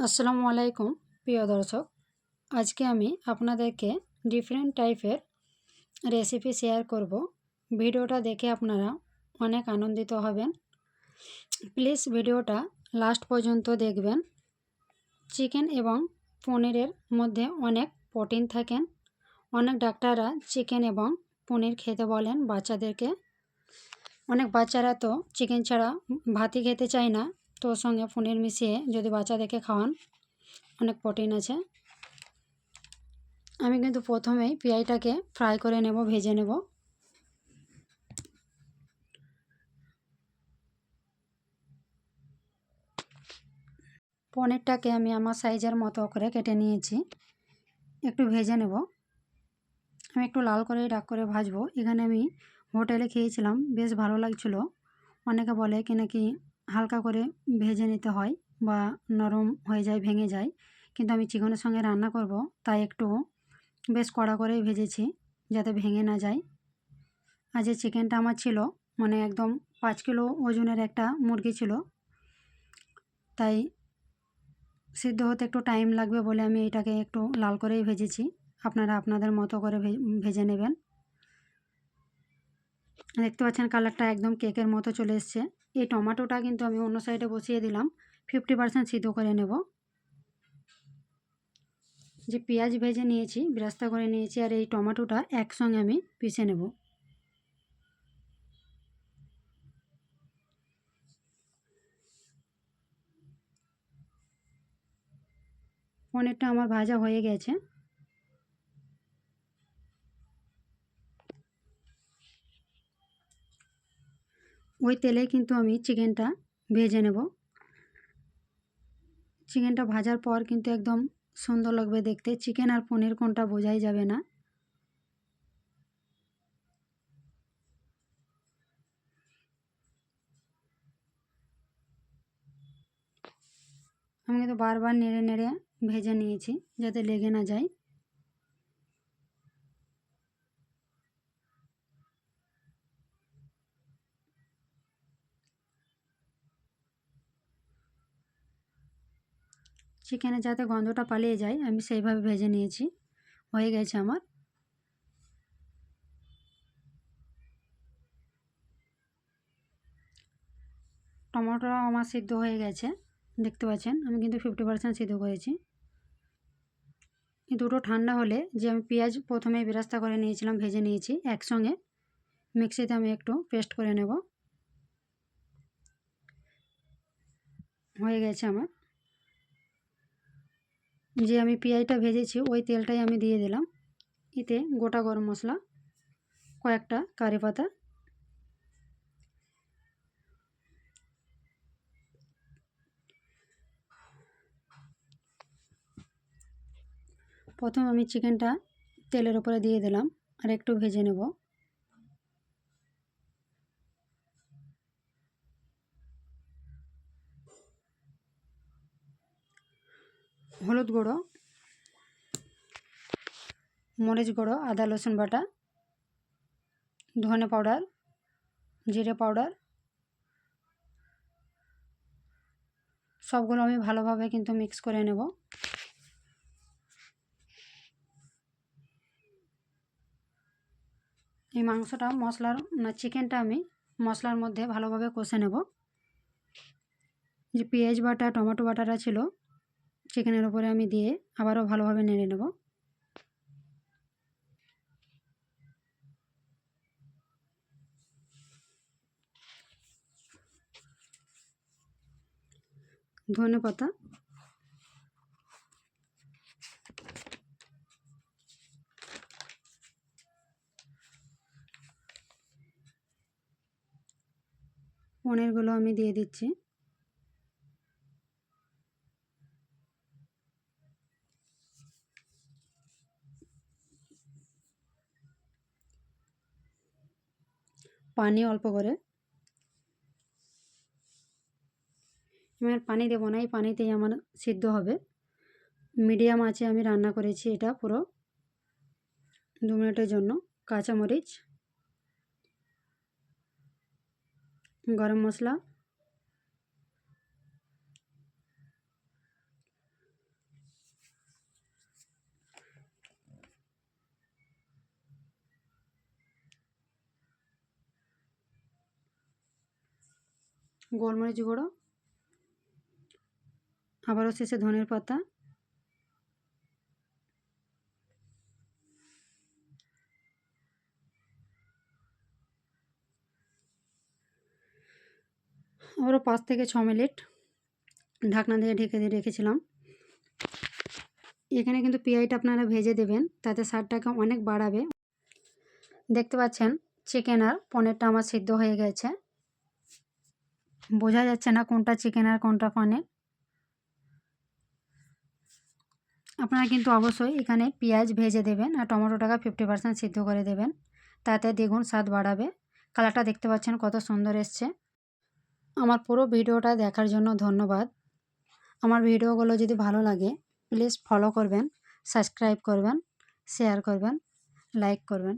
আসসালামু আলাইকুম, প্রিয় দর্শক। আজকে আমি আপনাদেরকে ডিফারেন্ট টাইপের রেসিপি শেয়ার করব। ভিডিওটা দেখে আপনারা অনেক আনন্দিত হবেন। প্লিজ ভিডিওটা লাস্ট পর্যন্ত দেখবেন। চিকেন এবং পনিরের মধ্যে অনেক প্রোটিন থাকেন। অনেক ডাক্তাররা চিকেন এবং পনির খেতে বলেন বাচ্চাদেরকে। অনেক বাচ্চারা তো চিকেন ছাড়া ভাতই খেতে চায় না। তো ওর সঙ্গে পনির মিশিয়ে যদি বাচ্চাদেরকে খাওয়ান, অনেক প্রোটিন আছে। আমি কিন্তু প্রথমেই পেঁয়াজটাকে ফ্রাই করে নেব, ভেজে নেব। পনিরটাকে আমি আমার সাইজের মতো করে কেটে নিয়েছি। একটু ভেজে নেব। আমি একটু লাল করে ডাক করে ভাজবো। এখানে আমি হোটেলে খেয়েছিলাম, বেশ ভালো লাগছিল। অনেকে বলে কি নাকি হালকা করে ভেজে নিতে হয় বা নরম হয়ে যায়, ভেঙে যায়। কিন্তু আমি চিকেনের সঙ্গে রান্না করব, তাই একটু বেশ কড়া করেই ভেজেছি যাতে ভেঙে না যায়। আর যে চিকেনটা আমার ছিল মানে একদম পাঁচ কিলো ওজনের একটা মুরগি ছিল, তাই সিদ্ধ হতে একটু টাইম লাগবে বলে আমি এটাকে একটু লাল করেই ভেজেছি। আপনারা আপনাদের মতো করে ভেজে নেবেন। দেখতে পাচ্ছেন কালারটা একদম কেকের মতো চলে এসছে। এই টমাটোটা কিন্তু আমি অন্য সাইডে বসিয়ে দিলাম। ফিফটি পার্সেন্ট সিদ্ধ করে নেব। যে পেঁয়াজ ভেজে নিয়েছি ব্রাস্তা করে নিয়েছি আর এই টমাটোটা একসঙ্গে আমি পিষে নেব। পনিরটা আমার ভাজা হয়ে গেছে। ওই তেলেই কিন্তু আমি চিকেনটা ভেজে নেব। চিকেনটা ভাজার পর কিন্তু একদম সুন্দর লাগবে দেখতে। চিকেন আর পনির কোনটা বোঝাই যাবে না। আমি কিন্তু বারবার নেড়ে নেড়ে ভেজে নিয়েছি যাতে লেগে না যায়। চিকেনে যাতে গন্ধটা পালিয়ে যায়, আমি সেইভাবে ভেজে নিয়েছি। হয়ে গেছে আমার। টমেটো আমার সিদ্ধ হয়ে গেছে, দেখতে পাচ্ছেন? আমি কিন্তু ফিফটি পার্সেন্ট সিদ্ধ করেছি। দুটো ঠান্ডা হলে যে আমি পেঁয়াজ প্রথমে বেরাস্তা করে নিয়েছিলাম, ভেজে নিয়েছি একসঙ্গে। মিক্সিতে আমি একটু পেস্ট করে নেব। হয়ে গেছে আমার। যে আমি পেঁয়াজটা ভেজেছি, ওই তেলটাই আমি দিয়ে দিলাম। এতে গোটা গরম মশলা, কয়েকটা কারি পাতা, প্রথম আমি চিকেনটা তেলের উপরে দিয়ে দিলাম, আর একটু ভেজে নেব। হলুদ গুঁড়ো, মরিচ গুঁড়ো, আদা, রসুন বাটা, ধনে পাউডার, জিরে পাউডার, সবগুলো আমি ভালোভাবে কিন্তু মিক্স করে নেব। এই মাংসটা, মশলার, না, চিকেনটা আমি মশলার মধ্যে ভালোভাবে কষে নেব। যে পেঁয়াজ বাটা, টমেটো বাটাটা ছিল চিকেনের উপরে আমি দিয়ে আবারও ভালোভাবে নেড়ে নেব। ধনে পাতা। পনিরগুলো আমি দিয়ে দিচ্ছি। পানি অল্প করে। আমি পানি দেবো না, এই পানিতেই আমার সিদ্ধ হবে। মিডিয়াম আছে আমি রান্না করেছি এটা পুরো দু মিনিটের জন্য। কাঁচামরিচ, গরম মশলা গোলমরিচ গুঁড়ো, আবারও শেষে ধনের পাতা, আবারও পাঁচ থেকে ছ মিনিট ঢাকনা দিয়ে ঢেকে দিয়ে রেখেছিলাম। এখানে কিন্তু পেঁয়াজটা আপনারা ভেজে দেবেন, তাতে স্বাদটাকে অনেক বাড়াবে। দেখতে পাচ্ছেন, চিকেন আর পনিরটা আমার সিদ্ধ হয়ে গেছে। বোঝা যাচ্ছে না কোনটা চিকেন আর কোনটা পনির আপনারা কিন্তু অবশ্যই এখানে পেঁয়াজ ভেজে দেবেন আর টমেটোটাকে ফিফটি পার্সেন্ট সিদ্ধ করে দেবেন। তাতে দ্বিগুণ স্বাদ বাড়াবে। কালারটা দেখতে পাচ্ছেন কত সুন্দর এসছে। আমার পুরো ভিডিওটা দেখার জন্য ধন্যবাদ। আমার ভিডিওগুলো যদি ভালো লাগে প্লিজ ফলো করবেন সাবস্ক্রাইব করবেন শেয়ার করবেন লাইক করবেন।